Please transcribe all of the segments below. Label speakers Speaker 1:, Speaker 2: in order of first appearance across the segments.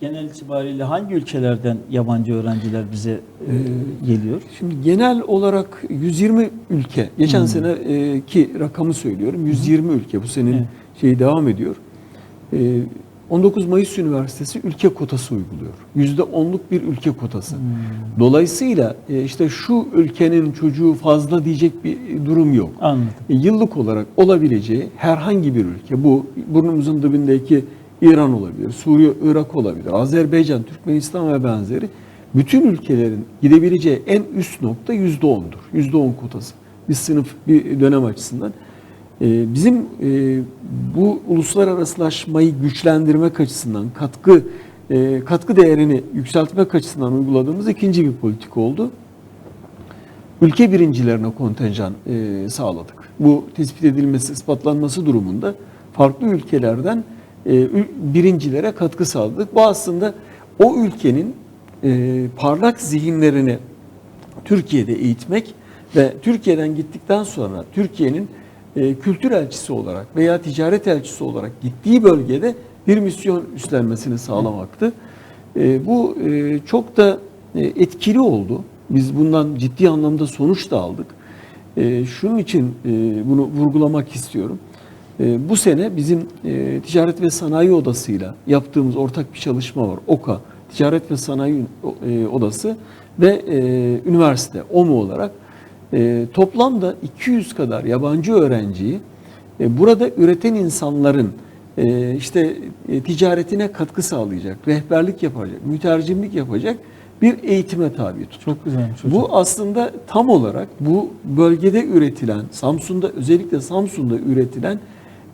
Speaker 1: genel itibariyle hangi ülkelerden yabancı öğrenciler bize e, geliyor?
Speaker 2: Şimdi genel olarak 120 ülke, geçen
Speaker 1: Hmm.
Speaker 2: seneki rakamı söylüyorum, 120 ülke bu senenin
Speaker 1: Evet.
Speaker 2: şeyi devam ediyor. Ee, 19 Mayıs Üniversitesi ülke kotası uyguluyor. %10'luk bir ülke kotası.
Speaker 1: Hmm.
Speaker 2: Dolayısıyla e, işte şu ülkenin çocuğu fazla diyecek bir durum yok.
Speaker 1: Anladım.
Speaker 2: E, Yıllık olarak olabileceği herhangi bir ülke, bu burnumuzun dibindeki İran olabilir, Suriye, Irak olabilir, Azerbaycan, Türkmenistan ve benzeri bütün ülkelerin gidebileceği en üst nokta yüzde ondur. Yüzde on kotası. Bir sınıf, bir dönem açısından. E, Bizim e, bu uluslararasılaşmayı güçlendirmek açısından katkı e, katkı değerini yükseltmek açısından uyguladığımız ikinci bir politika oldu ülke birincilerine kontenjan e, sağladık. Bu tespit edilmesi, ispatlanması durumunda farklı ülkelerden ül- birincilere katkı sağladık. Bu aslında o ülkenin e, parlak zihinlerini Türkiye'de eğitmek ve Türkiye'den gittikten sonra Türkiye'nin e, kültür elçisi olarak veya ticaret elçisi olarak gittiği bölgede bir misyon üstlenmesini sağlamaktı. E, bu e, çok da e, etkili oldu. Biz bundan ciddi anlamda sonuç da aldık. E, şunun için e, bunu vurgulamak istiyorum. E, bu sene bizim e, Ticaret ve Sanayi Odası'yla yaptığımız ortak bir çalışma var. OKA, Ticaret ve Sanayi e, Odası ve e, üniversite, OMU olarak toplamda 200 kadar yabancı öğrenciyi burada üreten insanların işte ticaretine katkı sağlayacak, rehberlik yapacak, mütercimlik yapacak bir eğitime tabi tuttuk.
Speaker 1: Çok güzelmiş hocam.
Speaker 2: Bu aslında tam olarak bu bölgede üretilen, Samsun'da özellikle Samsun'da üretilen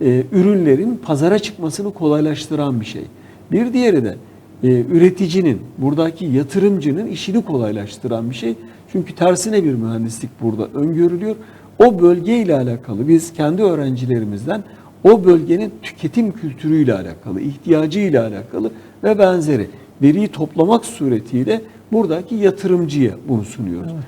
Speaker 2: e, ürünlerin pazara çıkmasını kolaylaştıran bir şey. Bir diğeri de e, üreticinin, buradaki yatırımcının işini kolaylaştıran bir şey. Çünkü tersine bir mühendislik burada öngörülüyor. O bölgeyle alakalı biz kendi öğrencilerimizden o bölgenin tüketim kültürüyle alakalı, ihtiyacıyla alakalı ve benzeri veriyi toplamak suretiyle buradaki yatırımcıya bunu sunuyoruz.